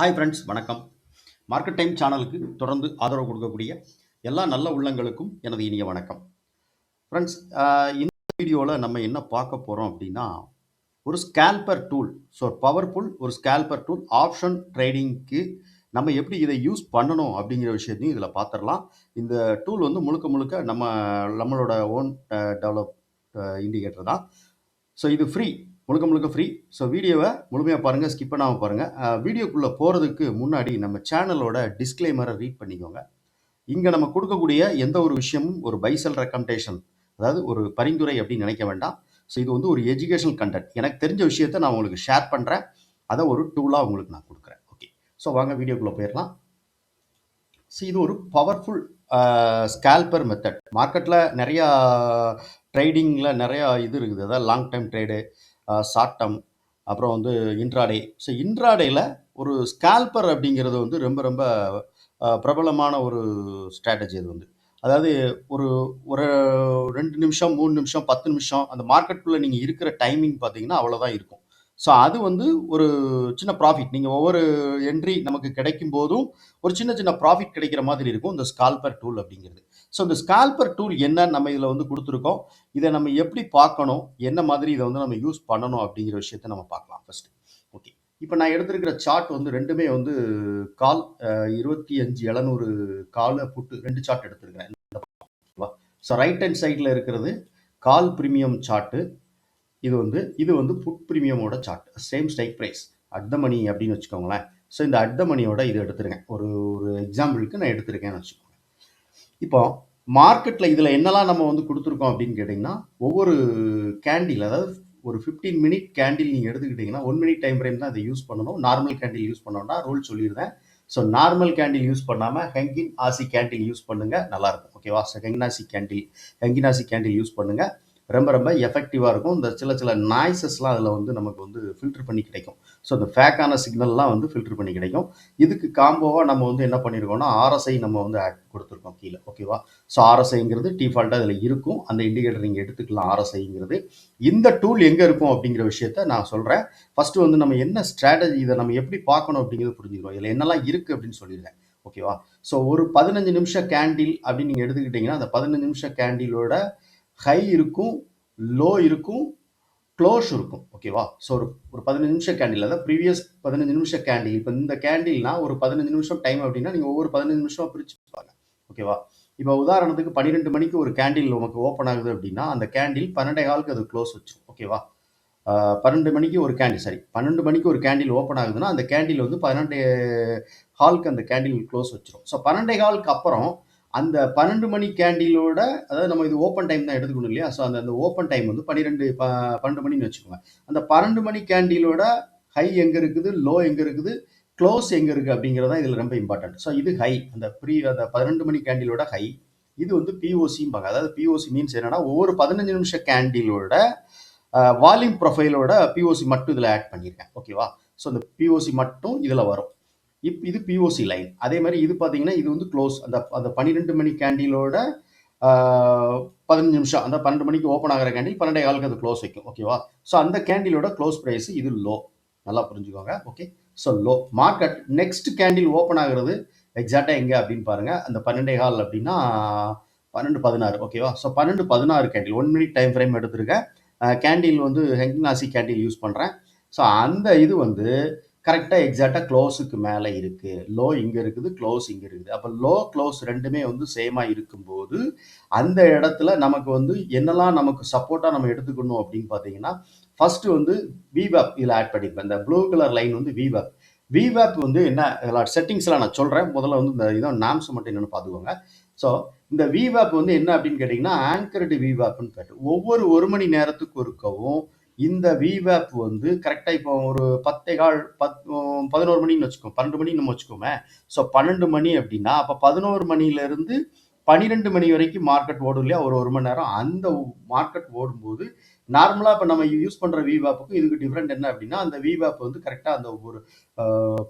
Hi friends வணக்கம். Market time சேனலுக்கு தொடர்ந்து ஆதரவு கொடுக்கக்கூடிய எல்லா நல்ல உள்ளங்களுக்கும் எனது இனிய வணக்கம். ஃப்ரெண்ட்ஸ் இந்த வீடியோவில் நம்ம என்ன பார்க்க போகிறோம் அப்படின்னா ஒரு ஸ்கேல்பர் டூல் ஸோ பவர்ஃபுல் ஒரு ஸ்கேல்பர் டூல் ஆப்ஷன் ட்ரேடிங்க்கு நம்ம எப்படி இதை யூஸ் பண்ணணும் அப்படிங்கிற விஷயத்தையும் இதில் பார்த்துடலாம் இந்த டூல் வந்து முழுக்க முழுக்க நம்ம நம்மளோட ஓன் டெவலப் இண்டிகேட்டர் தான். ஸோ இது ஃப்ரீ முழுக்க முழுக்க ஃப்ரீ ஸோ வீடியோவை முழுமையாக பாருங்கள் ஸ்கிப் பண்ணாமல் பாருங்கள் வீடியோக்குள்ளே போகிறதுக்கு முன்னாடி நம்ம சேனலோட டிஸ்க்ளைமரை ரீட் பண்ணிக்கோங்க. இங்கே நம்ம கொடுக்கக்கூடிய எந்த ஒரு விஷயமும் ஒரு பைசல் ரெக்கமெண்டேஷன் அதாவது ஒரு பரிந்துரை அப்படின்னு நினைக்க வேண்டாம். ஸோ இது வந்து ஒரு எஜுகேஷனல் கண்டென்ட் எனக்கு தெரிஞ்ச விஷயத்த நான் உங்களுக்கு ஷேர் பண்ணுறேன் அதை ஒரு டூலாக உங்களுக்கு நான் கொடுக்குறேன். ஓகே ஸோ வாங்க வீடியோக்குள்ளே போயிடலாம். ஸோ இது ஒரு பவர்ஃபுல் ஸ்கேல்பர் மெத்தட் மார்க்கெட்டில் நிறையா ட்ரேடிங்கில் நிறையா இது இருக்குது. அதாவது லாங் டைம் ட்ரேடு ஷார்ட் அப்புறம் வந்து இன்ட்ராடே. ஸோ இன்ட்ராடேயில் ஒரு ஸ்கால்பர் அப்படிங்கிறது வந்து ரொம்ப ரொம்ப பிரபலமான ஒரு ஸ்ட்ராட்டஜி அது வந்து. அதாவது ஒரு ஒரு ரெண்டு நிமிஷம் மூணு நிமிஷம் பத்து நிமிஷம் அந்த மார்க்கெட்டுக்குள்ளே நீங்கள் இருக்கிற டைமிங் பார்த்தீங்கன்னா அவ்வளோதான் இருக்கும். ஸோ அது வந்து ஒரு சின்ன ப்ராஃபிட் நீங்கள் ஒவ்வொரு என்ட்ரி நமக்கு கிடைக்கும் போதும் ஒரு சின்ன சின்ன ப்ராஃபிட் கிடைக்கிற மாதிரி இருக்கும் இந்த ஸ்கால்பர் டூல் அப்படிங்கிறது. ஸோ இந்த ஸ்கால்பர் டூல் என்ன நம்ம இதில் வந்து கொடுத்துருக்கோம். இதை நம்ம எப்படி பார்க்கணும்? என்ன மாதிரி இதை வந்து நம்ம யூஸ் பண்ணணும் அப்படிங்கிற விஷயத்த நம்ம பார்க்கலாம் ஃபர்ஸ்ட் ஓகே இப்போ நான் எடுத்திருக்கிற சார்ட் வந்து ரெண்டுமே வந்து கால் இருபத்தி அஞ்சு எழுநூறு காலை புட்டு ரெண்டு சார்ட் எடுத்திருக்கிறேன். ஸோ ரைட் ஹேண்ட் சைடில் இருக்கிறது கால் ப்ரீமியம் சார்ட்டு இது வந்து இது வந்து put ப்ரீமியமோட chart same strike price at the money அப்படின்னு வச்சுக்கோங்களேன். ஸோ இந்த அட் த மணியோட இது எடுத்துருக்கேன் ஒரு ஒரு எக்ஸாம்பிளுக்கு நான் எடுத்திருக்கேன்னு வச்சுக்கோங்க. இப்போ மார்க்கெட்டில் இதில் என்னெல்லாம் நம்ம வந்து கொடுத்துருக்கோம் அப்படின்னு கேட்டிங்கன்னா ஒவ்வொரு கேண்டில் அதாவது ஒரு ஃபிஃப்டீன் மினிட் கேண்டில் நீங்கள் எடுத்துக்கிட்டிங்கன்னா ஒன் மினிட் டைம் ஃப்ரேம் தான் இதை யூஸ் பண்ணணும். நார்மல் கேண்டில் யூஸ் பண்ணோம்னா ரூல் சொல்லியிருந்தேன் ஸோ நார்மல் கேண்டில் யூஸ் பண்ணாமல் ஹெங்கின் ஆசி கேண்டில் யூஸ் பண்ணுங்கள் நல்லாயிருக்கும் ஓகேவா so Heikin Ashi candle Heikin Ashi candle use பண்ணுங்கள் ரொம்ப ரொம்ப எஃபெக்டிவாக இருக்கும். இந்த சில சில நாய்ஸஸ்லாம் அதில் வந்து நமக்கு வந்து ஃபில்டர் பண்ணி கிடைக்கும். ஸோ இந்த ஃபேக்கான சிக்னல்லாம் வந்து ஃபில்டர் பண்ணி கிடைக்கும். இதுக்கு காம்போவாக நம்ம வந்து என்ன பண்ணியிருக்கோம்னா ஆர்எஸ்ஐ நம்ம வந்து ஆக்ட் கொடுத்துருக்கோம் கீழே. ஓகேவா ஸோ ஆர்எஸ்ஐங்கிறது டிஃபால்ட்டாக அதில் இருக்கும். அந்த இண்டிகேட்டர் நீங்கள் எடுத்துக்கலாம் ஆர்எஸ்ஐங்கிறது இந்த டூல் எங்கே இருக்கும் அப்படிங்கிற விஷயத்த நான் சொல்கிறேன் ஃபஸ்ட்டு வந்து நம்ம என்ன ஸ்ட்ராட்டஜி இதை நம்ம எப்படி பார்க்கணும் அப்படிங்கிறது புரிஞ்சுக்கிறோம். இதில் என்னெல்லாம் இருக்குது அப்படின்னு சொல்லியிருக்கேன் ஓகேவா ஸோ ஒரு பதினஞ்சு நிமிஷம் கேண்டில் அப்படின்னு நீங்கள் எடுத்துக்கிட்டிங்கன்னா அந்த பதினஞ்சு நிமிஷம் கேண்டிலோட ஹை இருக்கும் லோ இருக்கும் க்ளோஸ் இருக்கும். ஓகேவா ஸோ ஒரு ஒரு பதினஞ்சு நிமிஷம் கேண்டில் அதாவது ப்ரீவியஸ் பதினஞ்சு நிமிஷம் கேண்டில் இப்போ இந்த கேண்டில்னா ஒரு பதினஞ்சு நிமிஷம் டைம் அப்படின்னா நீங்கள் ஒவ்வொரு பதினஞ்சு நிமிஷம் பிரிச்சு பாருங்க. ஓகேவா இப்போ உதாரணத்துக்கு பன்னிரெண்டு மணிக்கு ஒரு கேண்டில் நமக்கு ஓப்பன் ஆகுது அப்படின்னா அந்த கேண்டில் பன்னெண்டே காலுக்கு அது க்ளோஸ் வச்சிரும். ஓகேவா பன்னெண்டு மணிக்கு ஒரு கேண்டில் சாரி பன்னெண்டு மணிக்கு ஒரு கேண்டில் ஓப்பன் ஆகுதுன்னா அந்த கேண்டில் வந்து பன்னெண்டு ஹாலுக்கு அந்த கேண்டில் க்ளோஸ் வச்சிடும் ஸோ பன்னெண்டே காலுக்கு அப்புறம் அந்த பன்னெண்டு மணி கேண்டிலோட அதாவது நம்ம இது ஓப்பன் டைம் தான் எடுத்துக்கணும் இல்லையா? ஸோ அந்த அந்த ஓப்பன் டைம் வந்து பன்னிரெண்டு ப பன்னெண்டு மணின்னு வச்சுக்கோங்க. அந்த பன்னெண்டு மணி கேண்டிலோட ஹை எங்கே இருக்குது லோ எங்கே இருக்குது க்ளோஸ் எங்கே இருக்குது அப்படிங்கிறது தான் இதில் ரொம்ப இம்பார்ட்டன்ட் ஸோ இது ஹை அந்த ப்ரீ அந்த பன்னெண்டு மணி கேண்டிலோட ஹை இது வந்து பிஓசிம்பாங்க அதாவது பிஓசி மீன்ஸ் என்னன்னா ஒவ்வொரு பதினஞ்சு நிமிஷம் கேண்டிலோட வால்யூம் ப்ரொஃபைலோட பிஓசி மட்டும் இதில் ஆட் பண்ணியிருக்கேன் ஓகேவா ஸோ அந்த பிஓசி மட்டும் இதில் வரும். இப் இது பிஓசி லைன் அதே மாதிரி இது பார்த்தீங்கன்னா இது வந்து க்ளோஸ் அந்த அந்த பன்னிரெண்டு மணி கேண்டிலோட பதினஞ்சு நிமிஷம். அந்த பன்னெண்டு மணிக்கு ஓப்பன் ஆகிற கேண்டில் பன்னெண்டே காலுக்கு அது க்ளோஸ் வைக்கும். ஓகேவா ஸோ அந்த கேண்டிலோட க்ளோஸ் ப்ரைஸ் இது லோ நல்லா புரிஞ்சுக்கோங்க. Okay so low market next candle open ஆகிறது எக்ஸாக்டாக எங்கே அப்படின்னு பாருங்கள் அந்த பன்னெண்டே கால் அப்படின்னா பன்னெண்டு பதினாறு. ஓகேவா ஸோ பன்னெண்டு பதினாறு candle one minute time frame எடுத்திருக்கேன். கேண்டில் வந்து ஹெங்னாசி கேண்டில் யூஸ் பண்ணுறேன் ஸோ அந்த இது வந்து கரெக்டாக எக்ஸாக்டாக க்ளோஸுக்கு மேலே இருக்குது லோ இங்கே இருக்குது க்ளோஸ் இங்கே இருக்குது. அப்போ லோ க்ளோஸ் ரெண்டுமே வந்து சேமாக இருக்கும்போது அந்த இடத்துல நமக்கு வந்து என்னெல்லாம் நமக்கு சப்போர்ட்டாக நம்ம எடுத்துக்கணும் அப்படின்னு பார்த்தீங்கன்னா ஃபஸ்ட்டு வந்து விவேப் இதில் ஆட் பண்ணியிருப்பேன். இந்த ப்ளூ கலர் லைன் வந்து விவேப் விவேப் வந்து என்ன இதில் செட்டிங்ஸ்லாம் நான் சொல்கிறேன் முதல்ல வந்து இந்த இதான் நாம்ஸ் மட்டும் என்னென்னு பார்த்துக்கோங்க. ஸோ இந்த விவேப் வந்து என்ன அப்படின்னு கேட்டிங்கன்னா ஆங்கர்டு விவேப்னு கேட்டு ஒவ்வொரு ஒரு மணி நேரத்துக்கு ஒருக்கவும் இந்த விவேப் வந்து கரெக்டாக இப்போ ஒரு பத்தே கால் பத் பதினோரு மணின்னு வச்சுக்கோங்க பன்னெண்டு மணின்னு நம்ம வச்சுக்கோமே. ஸோ பன்னெண்டு மணி அப்படின்னா அப்போ பதினோரு மணிலேருந்து பன்னிரெண்டு மணி வரைக்கும் மார்க்கெட் ஓடும் இல்லையா? ஒரு ஒரு மணி நேரம். அந்த மார்க்கெட் ஓடும்போது நார்மலாக இப்போ நம்ம யூஸ் பண்ணுற விவேப்புக்கும் இதுக்கு டிஃப்ரெண்ட் என்ன அப்படின்னா அந்த விவேப் வந்து கரெக்டாக அந்த ஒரு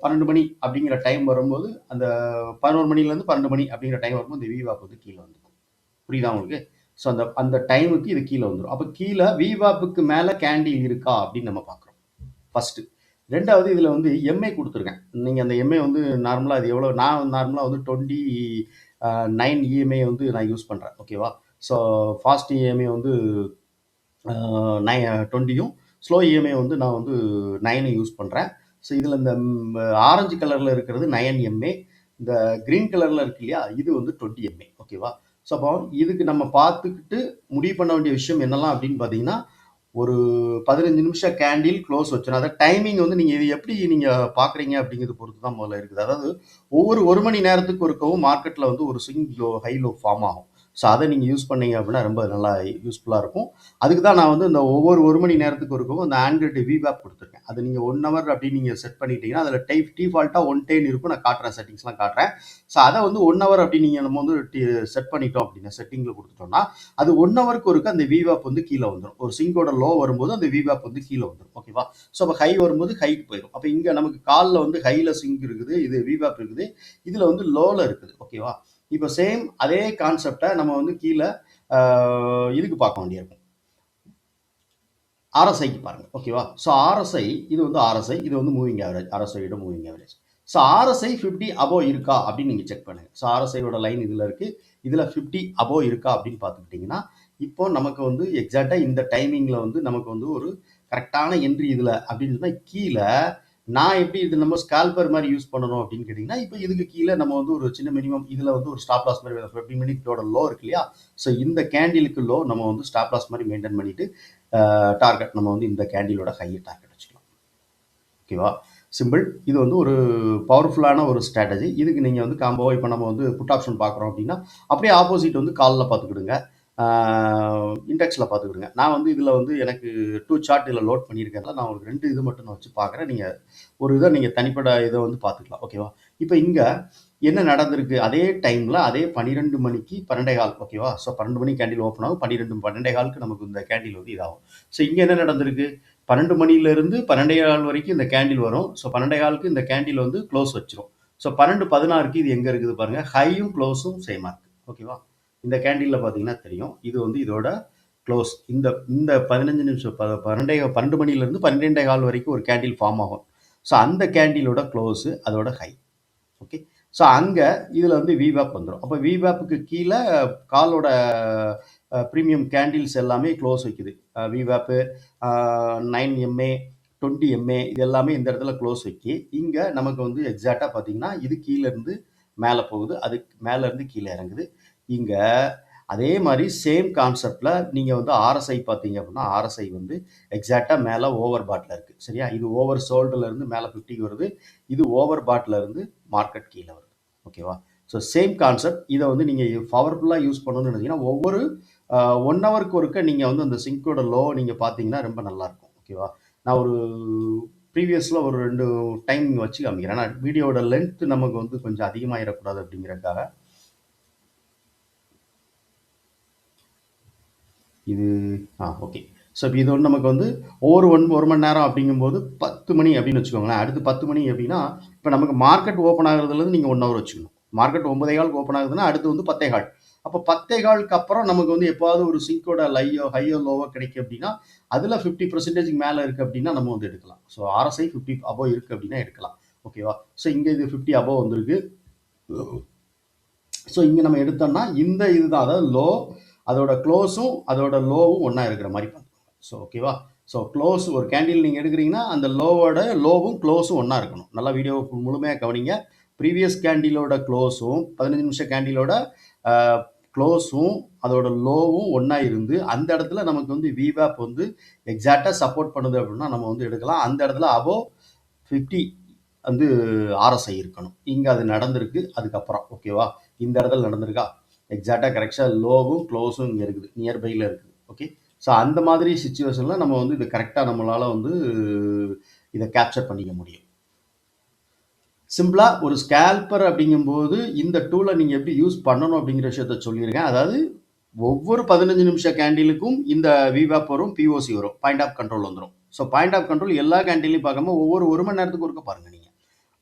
பன்னெண்டு மணி அப்படிங்கிற டைம் வரும்போது அந்த பதினோரு மணிலேருந்து பன்னெண்டு மணி அப்படிங்கிற டைம் வரும்போது இந்த விவேப் வந்து கீழே வந்துடும். புரியுதா உங்களுக்கு? ஸோ அந்த அந்த டைமுக்கு இது கீழே வந்துடும் அப்போ கீழே விவாப்புக்கு மேலே கேண்டில் இருக்கா அப்படின்னு நம்ம பார்க்குறோம். ஃபஸ்ட்டு ரெண்டாவது இதில் வந்து எம்ஏ கொடுத்துருக்கேன். நீங்கள் அந்த எம்ஏ வந்து நார்மலாக அது எவ்வளோ நான் நார்மலாக வந்து டுவெண்ட்டி நைன் இஎம்ஐ வந்து நான் யூஸ் பண்ணுறேன் ஓகேவா ஸோ ஃபாஸ்ட் இஎம்ஐ வந்து நை டுவெண்ட்டியும் ஸ்லோ இஎம்ஐ வந்து நான் வந்து நைனும் யூஸ் பண்ணுறேன் ஸோ இதில் இந்த ஆரஞ்சு கலரில் இருக்கிறது நயன் எம்ஏ இந்த க்ரீன் கலரில் இருக்கு இல்லையா? இது வந்து டுவெண்ட்டி எம்ஏ ஓகேவா ஸோ அப்போ இதுக்கு நம்ம பார்த்துக்கிட்டு முடிவு பண்ண வேண்டிய விஷயம் என்னெல்லாம் அப்படின்னு பார்த்தீங்கன்னா ஒரு பதினஞ்சு நிமிஷம் கேண்டில் க்ளோஸ் வச்சிடும் அதாவது டைமிங் வந்து நீங்கள் இது எப்படி நீங்கள் பார்க்குறீங்க அப்படிங்கிறது பொறுத்து தான் முதல்ல இருக்குது. அதாவது ஒவ்வொரு ஒரு மணி நேரத்துக்கு ஒருக்கவும் மார்க்கெட்டில் வந்து ஒரு swing low high low form ஆகும். ஸோ அதை நீங்கள் யூஸ் பண்ணீங்க அப்படின்னா ரொம்ப நல்லா யூஸ்ஃபுல்லாக இருக்கும். அதுக்கு தான் நான் வந்து இந்த ஒவ்வொரு ஒரு மணி நேரத்துக்கு இருக்கும் அந்த ஆண்ட்ராய்டு விவேப் கொடுத்துருக்கேன். அது நீங்கள் ஒன் ஹவர் அப்படின்னு நீங்கள் செட் பண்ணிட்டீங்கன்னா அதில் டைப் டிஃபால்ட்டாக ஒன் டென் இருக்கும். நான் காட்டுறேன் செட்டிங்ஸ்லாம் காட்டுறேன். ஸோ அதை வந்து ஒன் ஹவர் அப்படி நீங்கள் நம்ம வந்து செட் பண்ணிட்டோம் அப்படின்னா செட்டிங்கில் கொடுத்துட்டோம்னா அது ஒன் ஹவருக்கு ஒருக்கு அந்த விவேப் வந்து கீழே வந்துடும் ஒரு சிங்கோட லோ வரும்போது அந்த விவேப் வந்து கீழே வந்துடும் ஓகேவா ஸோ அப்போ ஹை வரும்போது ஹைக்கு போயிடும் அப்போ இங்கே நமக்கு காலில் வந்து ஹையில் சிங்க் இருக்குது இது விவேப் இருக்குது. இதில் வந்து லோவில் இருக்குது. ஓகேவா இப்போ சேம் அதே கான்செப்டை நம்ம வந்து கீழே இதுக்கு பார்க்க வேண்டியிருக்கும். ஆர்எஸ்ஐக்கு பாருங்கள் ஓகேவா ஸோ ஆர்எஸ்ஐ இது வந்து ஆர்எஸ்ஐ இது வந்து moving average ஆர்எஸ்ஐயோட moving average so RSI fifty above இருக்கா அப்படின்னு நீங்கள் செக் பண்ணுங்கள் ஸோ ஆர்எஸ்ஐயோட லைன் இதில் இருக்குது இதில் ஃபிஃப்டி அபோ இருக்கா அப்படின்னு பார்த்துக்கிட்டிங்கன்னா இப்போ நமக்கு வந்து எக்ஸாக்டாக இந்த டைமிங்கில் வந்து நமக்கு வந்து ஒரு கரெக்டான என்ட்ரி இதில் அப்படின்னு சொன்னால் கீழே நான் எப்படி இது நம்ம ஸ்கால்பர் மாதிரி யூஸ் பண்ணணும் அப்படின்னு கேட்டிங்கன்னா இப்போ இதுக்கு கீழே நம்ம வந்து ஒரு சின்ன மினிமம் இதில் வந்து ஒரு ஸ்டாப் லாஸ் மாதிரி ஃபிஃப்டி மினிட்டோட லோ இருக்கு இல்லையா? ஸோ இந்த கேண்டிலுக்கு லோ நம்ம வந்து ஸ்டாப் லாஸ் மாதிரி மெயின்டைன் பண்ணிட்டு டார்கெட் நம்ம வந்து இந்த கேண்டிலோட ஹையை டார்கெட் வச்சுக்கலாம். ஓகேவா சிம்பிள் இது வந்து ஒரு பவர்ஃபுல்லான ஒரு ஸ்ட்ராட்டஜி இதுக்கு நீங்கள் வந்து காம்போ இப்போ நம்ம வந்து புட் ஆப்ஷன் பார்க்குறோம் அப்படின்னா அப்படியே ஆப்போசிட் வந்து காலில் பார்த்துக்கிடுங்க. இண்டெக்ஸில் பார்த்துக்கிடுங்க. நான் வந்து இதில் வந்து எனக்கு டூ சார்ட் இதில் லோட் பண்ணியிருக்கேன் நான் ஒரு ரெண்டு இது மட்டும் நான் வச்சு பார்க்குறேன். நீங்கள் ஒரு இதை நீங்கள் தனிப்பட்ட இதை வந்து பார்த்துக்கலாம். ஓகேவா இப்போ இங்கே என்ன நடந்திருக்கு? அதே டைமில் அதே பன்னிரெண்டு மணிக்கு பன்னெண்டே கால். ஓகேவா ஸோ பன்னெண்டு மணி கேண்டில் ஓப்பன் ஆகும். பன்னிரெண்டு பன்னெண்டே காலுக்கு நமக்கு இந்த கேண்டில் வந்து இதாகும். ஸோ இங்கே என்ன நடந்திருக்கு? பன்னெண்டு மணிலேருந்து பன்னெண்டே கால் வரைக்கும் இந்த கேண்டில் வரும். ஸோ பன்னெண்டே காலுக்கு இந்த கேண்டில் வந்து க்ளோஸ் வச்சிரும். ஸோ பன்னெண்டு பதினாறுக்கு இது எங்கே இருக்குது பாருங்கள் ஹையும் க்ளோஸும் சேமாக இருக்குது ஓகேவா இந்த கேண்டீனில் பார்த்தீங்கன்னா தெரியும். இது வந்து இதோட க்ளோஸ் இந்த இந்த பதினஞ்சு நிமிஷம் ப பன்னெண்டே பன்னெண்டு மணிலேருந்து பன்னிரெண்டே கால் வரைக்கும் ஒரு கேண்டில் ஃபார்ம் ஆகும். ஸோ அந்த கேண்டிலோட க்ளோஸு அதோட ஹை ஓகே ஸோ அங்கே இதில் வந்து விவேப் வந்துடும் அப்போ விவேப்புக்கு கீழே காலோட ப்ரீமியம் கேண்டில்ஸ் எல்லாமே க்ளோஸ் வைக்குது. விவேப்பு நைன் எம்ஏ டுவெண்ட்டி எம்ஏ இது எல்லாமே இந்த இடத்துல க்ளோஸ் வைக்கி இங்கே நமக்கு வந்து எக்ஸாக்டாக பார்த்தீங்கன்னா இது கீழேருந்து மேலே போகுது. அது மேலேருந்து கீழே இறங்குது. இங்கே அதே மாதிரி சேம் கான்செப்டில் நீங்கள் வந்து ஆர்எஸ்ஐ பார்த்தீங்க அப்படின்னா ஆர்எஸ்ஐ வந்து எக்ஸாக்டாக மேலே ஓவர் பாட்டில் இருக்குது சரியா? இது ஓவர் சோல்டுலேருந்து மேலே ஃபிஃப்டிக்கு வருது. இது ஓவர் பாட்டில் இருந்து மார்க்கெட் கீழே வருது. ஓகேவா ஸோ சேம் கான்செப்ட் இதை வந்து நீங்கள் பவர்ஃபுல்லாக யூஸ் பண்ணணும்னு நினச்சிங்கன்னா ஒவ்வொரு ஒன் ஹவருக்கு ஒருக்க நீங்கள் வந்து அந்த சிங்கோட லோ நீங்கள் பார்த்தீங்கன்னா ரொம்ப நல்லாயிருக்கும் ஓகேவா நான் ஒரு ப்ரீவியஸில் ஒரு ரெண்டு டைம் வச்சு காமிக்கிறேன். ஏன்னா வீடியோட லென்த்து நமக்கு வந்து கொஞ்சம் அதிகமாகிடக்கூடாது அப்படிங்கிறதுக்காக இது? ஆ ஓகே ஸோ இப்போ இது வந்து நமக்கு வந்து ஒவ்வொரு ஒன் ஒரு மணி நேரம் அப்படிங்கும்போது பத்து மணி அப்படின்னு வச்சுக்கோங்களேன். அடுத்து பத்து மணி அப்படின்னா இப்போ நமக்கு மார்க்கெட் ஓப்பன் ஆகுறதுலேருந்து நீங்கள் ஒன் ஹவர் வச்சுக்கணும். மார்க்கெட் ஒன்பதே காலுக்கு ஓப்பன் ஆகுதுன்னா அடுத்து வந்து பத்தே கால். அப்போ பத்தே காலுக்கு அப்புறம் நமக்கு வந்து எப்போவாவது ஒரு சிங்கோட லையோ ஹையோ லோவோ கிடைக்கும் அப்படின்னா அதில் ஃபிஃப்டி பர்சன்டேஜ்க்கு மேலே இருக்குது அப்படின்னா நம்ம வந்து எடுக்கலாம். ஸோ ஆர்எஸ்ஐ ஃபிஃப்டி அபோவ் இருக்குது அப்படின்னா எடுக்கலாம். ஓகேவா ஸோ இங்கே இது ஃபிஃப்டி அபோவ் வந்திருக்கு. ஸோ இங்கே நம்ம எடுத்தோம்னா இந்த இதுதான். அதாவது லோ அதோட க்ளோஸும் அதோட லோவும் ஒன்றா இருக்கிற மாதிரி பார்த்துக்கோங்க. ஸோ ஓகேவா ஸோ க்ளோஸ் ஒரு கேண்டில் நீங்கள் எடுக்கிறீங்கன்னா அந்த லோவோட லோவும் க்ளோஸும் ஒன்றா இருக்கணும். நல்லா வீடியோ முழுமையாக கவனிங்க. ப்ரீவியஸ் கேண்டிலோட க்ளோஸும் பதினஞ்சு நிமிஷம் கேண்டிலோட க்ளோஸும் அதோட லோவும் ஒன்றா இருந்து அந்த இடத்துல நமக்கு வந்து விவேப் வந்து எக்ஸாக்டாக சப்போர்ட் பண்ணுது அப்படின்னா நம்ம வந்து எடுக்கலாம். அந்த இடத்துல அபோ ஃபிஃப்டி வந்து ஆர்எஸ்ஐ இருக்கணும். இங்கே அது நடந்திருக்கு அதுக்கப்புறம். ஓகேவா இந்த இடத்துல நடந்திருக்கா? எக்ஸாக்டாக கரெக்டாக லோவும் க்ளோஸும் இங்கே இருக்குது நியர்பையில் இருக்குது ஓகே ஸோ அந்த மாதிரி சுச்சுவேஷனில் நம்ம வந்து இது கரெக்டாக நம்மளால் வந்து இதை கேப்சர் பண்ணிக்க முடியும். சிம்பிளாக ஒரு ஸ்கேல்பர் அப்படிங்கும்போது இந்த டூலை நீங்கள் எப்படி யூஸ் பண்ணணும் அப்படிங்கிற விஷயத்த சொல்லியிருக்கேன். அதாவது ஒவ்வொரு பதினஞ்சு நிமிஷம் கேண்டிலுக்கும் இந்த விவேப் வரும் பிஓசி வரும் பாயிண்ட் ஆஃப் கண்ட்ரோல் வந்துடும் ஸோ பாயிண்ட் ஆஃப் கண்ட்ரோல் எல்லா கேண்டிலையும் பார்க்காம ஒவ்வொரு ஒரு மணி நேரத்துக்கு ஒருக்க பாருங்கள் நீங்கள்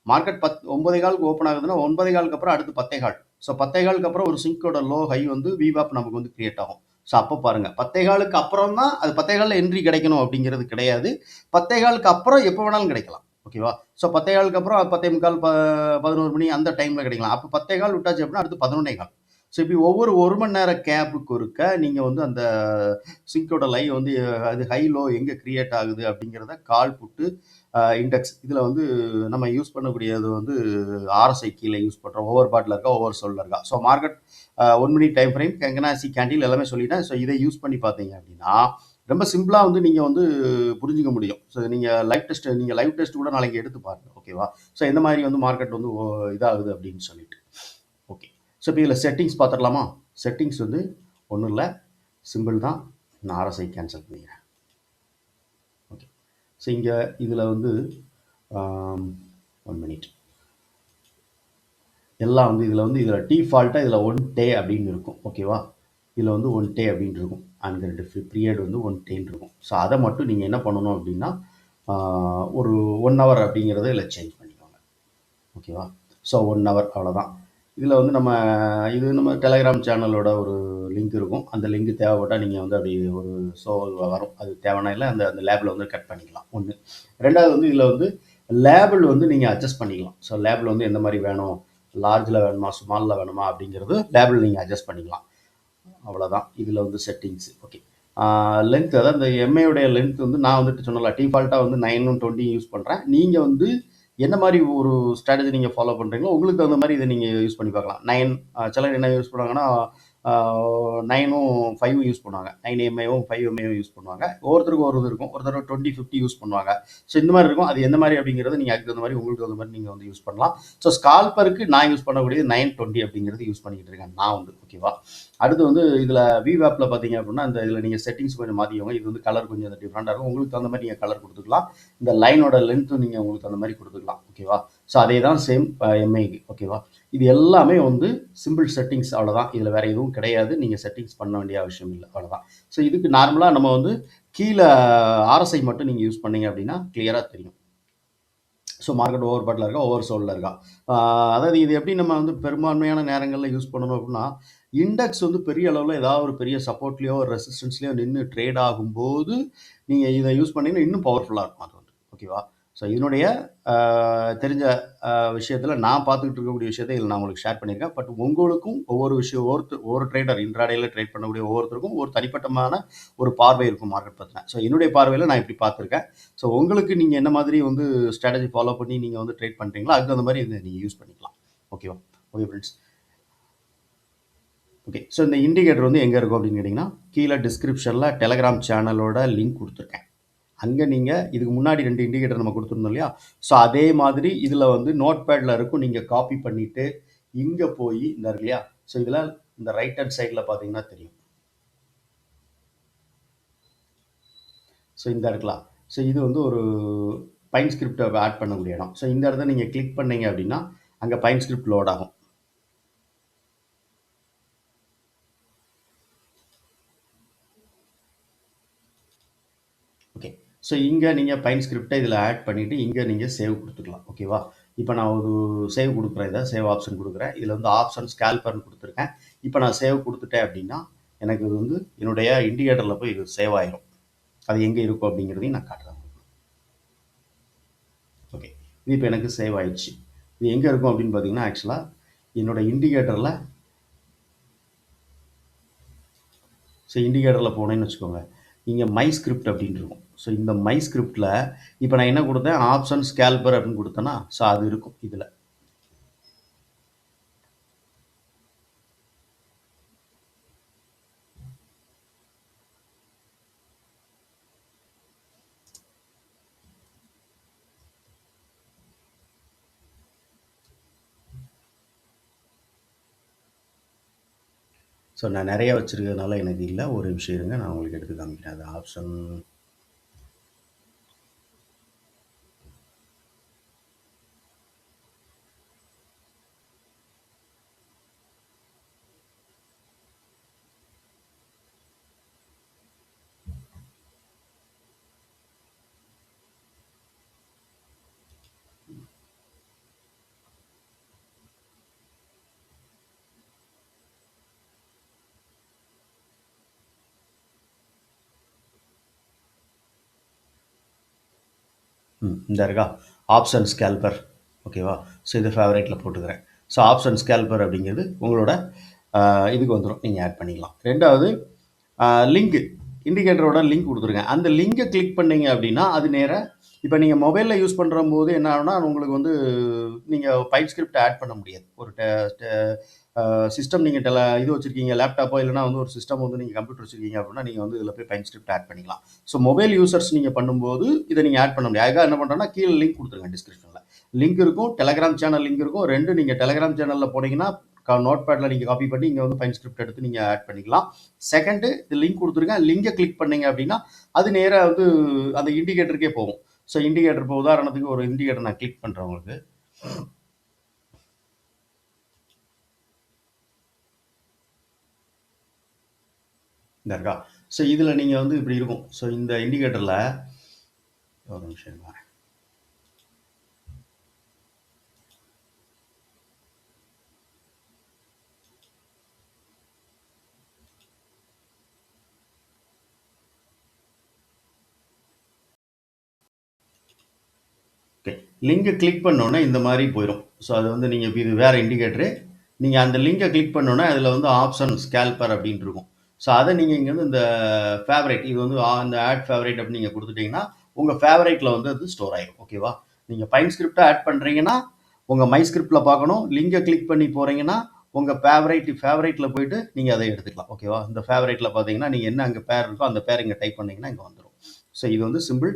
மார்க்கெட் பத் ஒன்பதே காலுக்கு ஓப்பன் ஆகுதுன்னா ஒன்பதே காலுக்கு அப்புறம் அடுத்து பத்தே கால். ஸோ பத்தேகாலுக்கு அப்புறம் ஒரு சிங்கோட லோ ஹை வந்து விவாப் நமக்கு வந்து கிரியேட் ஆகும். ஸோ அப்போ பாருங்கள் பத்தேகாலுக்கு அப்புறம் தான் அது பத்தேகாலில் என்ட்ரி கிடைக்கணும் அப்படிங்கிறது கிடையாது. பத்தே காலுக்கு அப்புறம் எப்போ வேணாலும் கிடைக்கலாம். ஓகேவா ஸோ பத்தே காலுக்கு அப்புறம் பத்தே முக்கால் ப பதினோரு மணி அந்த டைமில் கிடைக்கலாம். அப்போ பத்தேகால் விட்டாச்சு அப்படின்னா அடுத்து பதினொன்னே கால். ஸோ இப்படி ஒவ்வொரு ஒரு மணி நேர கேப்புக்கு ஒருக்க நீங்கள் வந்து அந்த சிங்கோட லை வந்து அது ஹை லோ எங்கே கிரியேட் ஆகுது அப்படிங்கிறத கால் புட்டு இண்டெக்ஸ் இதில் வந்து நம்ம யூஸ் பண்ணக்கூடியது வந்து ஆர்எஸ்ஐ கீழே யூஸ் பண்ணுறோம் ஒவ்வொரு பாட்டில் இருக்கா ஒவ்வொரு சொல்ல இருக்கா. So market one minute time frame Heikin Ashi candle எல்லாமே சொல்லிட்டேன். ஸோ இதை யூஸ் பண்ணி பார்த்தீங்க அப்படின்னா ரொம்ப சிம்பிளாக வந்து நீங்கள் வந்து புரிஞ்சுக்க முடியும். ஸோ நீங்கள் லைவ் டெஸ்ட் நீங்கள் லைவ் டெஸ்ட் கூட நாளைக்கு எடுத்து பாருங்கள் ஓகேவா ஸோ எந்த மாதிரி வந்து மார்க்கெட் வந்து ஓ- இதாகுது அப்படின்னு சொல்லிட்டு. ஸோ இப்போ இதில் செட்டிங்ஸ் பார்த்துடலாமா? செட்டிங்ஸ் வந்து ஒன்றும் இல்லை. சிம்பிள் தான். நான் அரசை கேன்சல் பண்ணிக்கிறேன். ஓகே ஸோ இங்கே இதில் வந்து ஒன் மினிட் எல்லாம் வந்து இதில் வந்து இதில் டிஃபால்ட்டாக இதில் ஒன் டே அப்படின்னு இருக்கும். ஓகேவா இதில் வந்து ஒன் டே அப்படின்னு இருக்கும். அந்த ரெண்டு பீரியட் வந்து ஒன் டேன்னு இருக்கும். ஸோ அதை மட்டும் நீங்கள் என்ன பண்ணணும் அப்படின்னா ஒரு ஒன் ஹவர் அப்படிங்கிறத இதில் சேஞ்ச் பண்ணிக்கோங்க. ஓகேவா ஸோ ஒன் ஹவர் அவ்வளோதான் இதில் வந்து நம்ம இது நம்ம டெலகிராம் சேனலோட ஒரு லிங்க் இருக்கும். அந்த லிங்க் தேவைப்பட்டால் நீங்கள் வந்து அப்படி ஒரு ஷோ வரும் அது தேவைன்னா இல்லை அந்த அந்த லேபில் வந்து கட் பண்ணிக்கலாம். ஒன்று ரெண்டாவது வந்து இதில் வந்து லேபிள் வந்து நீங்கள் அட்ஜஸ்ட் பண்ணிக்கலாம். ஸோ லேபிள் வந்து எந்த மாதிரி வேணும் லார்ஜில் வேணுமா ஸ்மாலில் வேணுமா அப்படிங்கிறது லேபிள் நீங்கள் அட்ஜஸ்ட் பண்ணிக்கலாம். அவ்வளோதான் இதில் வந்து செட்டிங்ஸ் ஓகே லென்த் அதாவது இந்த எம்ஐயோடைய லென்த் வந்து நான் வந்துட்டு சொன்னல டிஃபால்ட்டாக வந்து நைனும் டுவெண்ட்டி யூஸ் பண்ணுறேன் நீங்கள் வந்து என்ன மாதிரி ஒரு ஸ்ட்ராட்டஜி நீங்கள் ஃபாலோ பண்ணுறீங்களோ உங்களுக்கு தகுந்த மாதிரி இதை நீங்கள் யூஸ் பண்ணி பார்க்கலாம். நைன் சிலர் என்ன யூஸ் பண்ணுவாங்கன்னா நைனும் ஃபைவும் யூஸ் பண்ணுவாங்க. நைன் எம்ஏவும் ஃபைவ் எம்ஏவும் யூஸ் பண்ணுவாங்க. ஒவ்வொருத்தருக்கும் ஒரு இது இருக்கும். ஒருத்தர் டுவெண்ட்டி ஃபிஃப்டி யூஸ் பண்ணுவாங்க. ஸோ இந்த மாதிரி இருக்கும். அது எந்த மாதிரி அப்படிங்கிறது நீங்கள் அதுக்கு தகுந்த மாதிரி உங்களுக்கு தகுந்த மாதிரி நீங்கள் வந்து யூஸ் பண்ணலாம். ஸோ ஸ்கால்பருக்கு நான் யூஸ் பண்ணக்கூடியது நைன் டுவெண்ட்டி அப்படிங்கிறது யூஸ் பண்ணிக்கிட்டு இருக்கேன். நான் வந்து ஓகேவா அடுத்து வந்து இதில் விவேப்பில் பார்த்தீங்க அப்படின்னா இந்த இதில் நீங்கள் செட்டிங்ஸ் கொஞ்சம் மாற்றிக்கோங்க இது வந்து கலர் கொஞ்சம் டிஃப்ரெண்ட்டாக இருக்கும். உங்களுக்கு தகுந்த மாதிரி நீங்கள் கலர் கொடுத்துக்கலாம். இந்த லைனோட லென்த்தும் நீங்கள் உங்களுக்கு அந்த மாதிரி கொடுத்துக்கலாம். ஓகேவா ஸோ அதே தான் சேம் எம்ஐக்கு ஓகேவா இது எல்லாமே வந்து சிம்பிள் செட்டிங்ஸ் அவ்வளோதான் இதில் வேறு எதுவும் கிடையாது. நீங்கள் செட்டிங்ஸ் பண்ண வேண்டிய அவசியம் இல்லை. அவ்வளோதான் ஸோ இதுக்கு நார்மலாக நம்ம வந்து கீழே ஆர்எஸ்ஐ மட்டும் நீங்கள் யூஸ் பண்ணீங்க அப்படின்னா கிளியராக தெரியும். ஸோ மார்க்கெட் ஓவர் பாட்டில் இருக்கா ஓவர் சோலில் இருக்கா? அதாவது இது எப்படி நம்ம வந்து பெரும்பான்மையான நேரங்களில் யூஸ் பண்ணணும் அப்படின்னா இண்டெக்ஸ் வந்து பெரிய அளவில் ஏதாவது ஒரு பெரிய சப்போர்ட்லேயோ ஒரு ரெசிஸ்டன்ஸ்லேயோ நின்று ட்ரேட் ஆகும்போது நீங்கள் இதை யூஸ் பண்ணீங்கன்னா இன்னும் பவர்ஃபுல்லாக இருக்கும் அது வந்து. ஓகேவா ஸோ இதனுடைய தெரிஞ்ச விஷயத்தில் நான் பார்த்துக்கிட்டு இருக்கக்கூடிய விஷயத்தை இதில் நான் உங்களுக்கு ஷேர் பண்ணியிருக்கேன். பட் உங்களுக்கும் ஒவ்வொரு விஷயம் ஒவ்வொருத்தர் ஒவ்வொரு ட்ரேடர் இன்றாடையில் ட்ரேட் பண்ணக்கூடிய ஒவ்வொருத்தருக்கும் ஒரு தனிப்பட்டமான ஒரு பார்வை இருக்கும் மார்க்கெட் பற்றின ஸோ என்னுடைய பார்வையில் நான் இப்படி பார்த்துருக்கேன். ஸோ உங்களுக்கு நீங்கள் என்ன மாதிரி வந்து ஸ்ட்ராட்டஜி ஃபாலோ பண்ணி நீங்கள் வந்து ட்ரேட் பண்ணுறீங்களோ அதுக்கு அந்த மாதிரி இதை நீங்கள் யூஸ் பண்ணிக்கலாம். ஓகேவா ஓகே ஃப்ரெண்ட்ஸ் ஓகே ஸோ இந்த இண்டிகேட்டர் வந்து எங்கே இருக்கும் அப்படின்னு கேட்டிங்கன்னா கீழே டிஸ்கிரிப்ஷனில் டெலகிராம் சேனலோட லிங்க் கொடுத்துருக்கேன். அங்கே நீங்கள் இதுக்கு முன்னாடி ரெண்டு இண்டிகேட்டர் நம்ம கொடுத்துருந்தோம் இல்லையா? ஸோ அதே மாதிரி இதில் வந்து நோட் பேடில் இருக்கும் நீங்கள் காப்பி பண்ணிவிட்டு இங்கே போய் இந்த இருக்கு இல்லையா? ஸோ இதில் இந்த ரைட் ஹேண்ட் சைடில் பார்த்தீங்கன்னா தெரியும். ஸோ இந்த இருக்கலாம் ஸோ இது வந்து ஒரு பைன் ஸ்கிரிப்டை ஆட் பண்ணக்கூடிய இடம். ஸோ இந்த இடத்த நீங்கள் கிளிக் பண்ணீங்க அப்படின்னா அங்கே பைன் ஸ்கிரிப்ட் லோட் ஆகும் ஓகே ஸோ இங்கே நீங்கள் பைன் ஸ்கிரிப்டை இதில் ஆட் பண்ணிவிட்டு இங்கே நீங்கள் சேவ் கொடுத்துக்கலாம். ஓகேவா இப்போ நான் ஒரு சேவ் கொடுக்குறேன். இதை சேவ் ஆப்ஷன் கொடுக்குறேன். இதில் வந்து ஆப்ஷன் ஸ்கேல்பர்னு கொடுத்துருக்கேன். இப்போ நான் சேவ் கொடுத்துட்டேன் அப்படின்னா எனக்கு இது வந்து என்னுடைய இண்டிகேட்டரில் போய் இது சேவ் ஆயிரும். அது எங்கே இருக்கும் அப்படிங்கிறதையும் நான் காட்டுறேன் ஓகே இது இப்போ எனக்கு சேவ் ஆயிடுச்சு. இது எங்கே இருக்கும் அப்படின்னு பார்த்தீங்கன்னா ஆக்சுவலாக என்னோட இண்டிகேட்டரில் ஸோ இண்டிகேட்டரில் போனேன்னு வச்சுக்கோங்க. இங்கே மை ஸ்கிரிப்ட் அப்படின்னு இருக்கும். ஸோ இந்த மை ஸ்கிரிப்டில் இப்போ நான் என்ன கொடுத்தேன்? ஆப்ஷன் ஸ்கேல்பர் அப்படின்னு கொடுத்தேன்னா ஸோ அது இருக்கும் இதில். ஸோ நான் நிறைய வச்சுருக்கிறதுனால எனக்கு இல்லை. ஒரு விஷயம் இருங்க. நான் உங்களுக்கு எடுத்து காமிக்கிறேன். அது ஆப்ஷன் ம் இந்த இருக்கா? ஆப்ஷன் ஸ்கேல்பர் ஓகேவா ஸோ இது ஃபேவரேட்டில் போட்டுக்கிறேன். ஸோ ஆப்ஷன் ஸ்கேல்பர் அப்படிங்கிறது உங்களோட இதுக்கு வந்துடும் நீங்கள் ஆட் பண்ணிக்கலாம். ரெண்டாவது லிங்க் இண்டிகேட்டரோட லிங்க் கொடுத்துருங்க அந்த லிங்கை கிளிக் பண்ணீங்க அப்படின்னா அது நேராக இப்போ நீங்கள் மொபைலில் யூஸ் பண்ணுற போது என்ன ஆகுனா உங்களுக்கு வந்து நீங்கள் பைப் ஸ்கிரிப்ட் ஆட் பண்ண முடியாது. ஒரு சிஸ்டம் நீங்கள் டெல இது வச்சுருக்கீங்க லேப்டாப்போ இல்லைனா வந்து ஒரு சிஸ்டம் வந்து நீங்கள் கம்ப்யூட்டர் வச்சுருக்கீங்க அப்படின்னா நீங்கள் வந்து இதில் போய் பைன் ஸ்கிரிப்ட் ஆட் பண்ணிக்கலாம். ஸோ மொபைல் யூசர்ஸ் நீங்கள் பண்ணும்போது இதை நீங்கள் ஆட் பண்ண முடியாது. அதுக்காக என்ன பண்ணுறோன்னா கீழே லிங்க் கொடுத்துருங்க டிஸ்கிரிப்ஷனில் லிங்க் இருக்கும் டெலகிராம் சேனல் லிங்க் இருக்கும். ரெண்டு நீங்கள் டெலகிராம் சேனலில் போனீங்கன்னா நோட் பேடில் நீங்கள் காப்பி பண்ணி இங்கே வந்து பைன் ஸ்கிரிப்ட் எடுத்து நீங்கள் ஆட் பண்ணிக்கலாம். செகண்டு இது லிங்க் கொடுத்துருங்க. லிங்கை கிளிக் பண்ணீங்க அப்படின்னா அது நேராக வந்து அந்த இண்டிகேட்டருக்கே போகும். ஸோ இண்டிகேட்டர் இப்போ உதாரணத்துக்கு ஒரு இண்டிகேட்டர் நான் கிளிக் பண்ணுறேன் உங்களுக்கு. இந்த இருக்கா? ஸோ இதில் நீங்கள் வந்து இப்படி இருக்கும். ஸோ இந்த இண்டிகேட்டரில் ஒரு நிமிஷம் இருங்க. ஓகே லிங்கை கிளிக் பண்ணோன்னே இந்த மாதிரி போயிடும் ஸோ அது வந்து நீங்கள் இது வேறு இண்டிகேட்டரு நீங்கள் அந்த லிங்கை கிளிக் பண்ணோன்னே அதில் வந்து ஆப்ஷன் ஸ்கேல்பர் அப்படின்ட்டு இருக்கும். ஸோ அதை நீங்கள் இங்கே வந்து இந்த ஃபேவரேட் இது வந்து இந்த ஆட் ஃபேவரேட் அப்படின்னு நீங்கள் கொடுத்துட்டீங்கன்னா உங்கள் ஃபேவரேட்டில் வந்து அது ஸ்டோர் ஆயிடும் ஓகேவா நீங்கள் பைன் ஸ்கிரிப்டை ஆட் பண்ணுறீங்கன்னா உங்கள் மை ஸ்கிரிப்டில் பார்க்கணும். லிங்கை கிளிக் பண்ணி போகிறீங்கன்னா உங்கள் ஃபேவரைட் ஃபேவரேட்டில் போயிட்டு நீங்கள் அதை எடுத்துக்கலாம். ஓகேவா இந்த ஃபேவரேட்டில் பார்த்தீங்கன்னா நீங்கள் என்ன அங்கே பேர் இருக்கோ அந்த பேர் இங்கே டைப் பண்ணிங்கன்னா இங்கே வந்துடும் ஸோ இது வந்து சிம்பிள்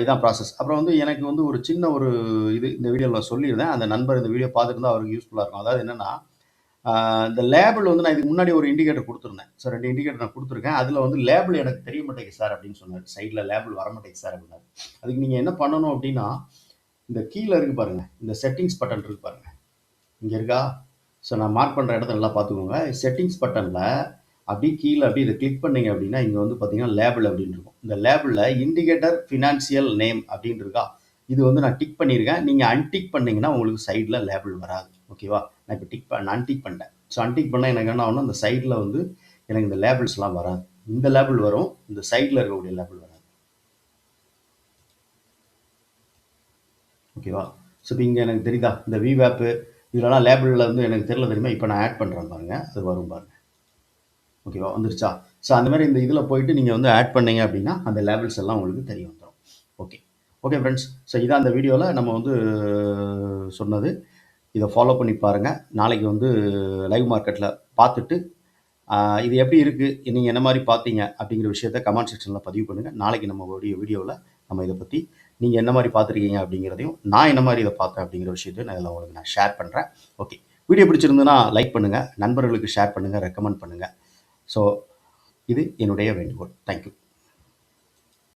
இதான் ப்ராசஸ் அப்புறம் வந்து எனக்கு வந்து ஒரு சின்ன ஒரு இது இந்த வீடியோவில் சொல்லியிருந்தேன். அந்த நண்பர் இந்த வீடியோ பார்த்துட்டு தான் அவருக்கு யூஸ்ஃபுல்லாக இருக்கும். அதாவது என்னென்னா இந்த லேபிள் வந்து நான் இதுக்கு முன்னாடி ஒரு இண்டிகேட்டர் கொடுத்துருந்தேன். சார் ரெண்டு இண்டிகேட்டர் நான் கொடுத்துருக்கேன். அதில் வந்து லேபிள் எனக்கு தெரிய மாட்டேங்குது சார் அப்படின்னு சொன்னார். சைடில் லேபிள் வர மாட்டேங்குது சார் அப்படின்னாரு. அதுக்கு நீங்கள் என்ன பண்ணணும் அப்படின்னா இந்த கீழே இருக்கு பாருங்க. இந்த செட்டிங்ஸ் பட்டன் இருக்கு பாருங்கள் இங்கே இருக்கா? ஸோ நான் மார்க் பண்ணுற இடத்த நல்லா பார்த்துக்கோங்க. செட்டிங்ஸ் பட்டனில் அப்படியே கீழே அப்படியே இதை கிளிக் பண்ணீங்க அப்படின்னா இங்கே வந்து பார்த்தீங்கன்னா லேபிள் அப்படின்னு இருக்கும். இந்த லேபிளில் இண்டிகேட்டர் ஃபினான்சியல் நேம் அப்படின்னு இருக்கா? இது வந்து நான் டிக் பண்ணியிருக்கேன். நீங்கள் அன்டிக் பண்ணிங்கன்னா உங்களுக்கு சைடில் லேபிள் வராது. ஓகேவா நான் இப்போ டிக் பண்ண அன்டிக் பண்ணிட்டேன். ஸோ அன்டிக் பண்ணால் எனக்கு என்ன ஆகும்னா அந்த சைடில் வந்து எனக்கு இந்த லேபிள்ஸ்லாம் வராது. இந்த லேபிள் வரும் இந்த சைடில் இருக்கக்கூடிய லேபிள் வராது. ஓகேவா ஸோ இப்போ இங்கே எனக்கு தெரியுதா? இந்த விவேப்பு இதெல்லாம் லேபிளில் வந்து எனக்கு தெரியல தெரியுமா? இப்போ நான் ஆட் பண்ணுறேன் பாருங்க. அது வரும் பாருங்க. ஓகேவா வந்துருச்சா? ஸோ அந்த மாதிரி இந்த இதில் போயிட்டு நீங்கள் வந்து ஆட் பண்ணீங்க அப்படின்னா அந்த லேபிள்ஸ் எல்லாம் உங்களுக்கு தெரிய வந்துடும் ஓகே ஓகே ஃப்ரெண்ட்ஸ் ஸோ இதான் அந்த வீடியோவில் நம்ம வந்து சொன்னது. இதை ஃபாலோ பண்ணி பாருங்கள் நாளைக்கு வந்து லைவ் மார்க்கெட்டில் பார்த்துட்டு இது எப்படி இருக்குது நீங்கள் என்ன மாதிரி பார்த்தீங்க அப்படிங்கிற விஷயத்த கமெண்ட் செக்ஷனில் பதிவு பண்ணுங்கள் நாளைக்கு நம்ம வீடியோவில் நம்ம இதை பற்றி நீங்கள் என்ன மாதிரி பார்த்துருக்கீங்க அப்படிங்கிறதையும் நான் என்ன மாதிரி இதை பார்த்தேன் அப்படிங்கிற விஷயத்தையும் நான் இதில் உங்களுக்கு நான் ஷேர் பண்ணுறேன் ஓகே வீடியோ பிடிச்சிருந்ததுன்னா லைக் பண்ணுங்கள் நண்பர்களுக்கு ஷேர் பண்ணுங்கள் ரெக்கமெண்ட் பண்ணுங்கள் ஸோ இது என்னுடைய வேண்டுகோள். தேங்க்யூ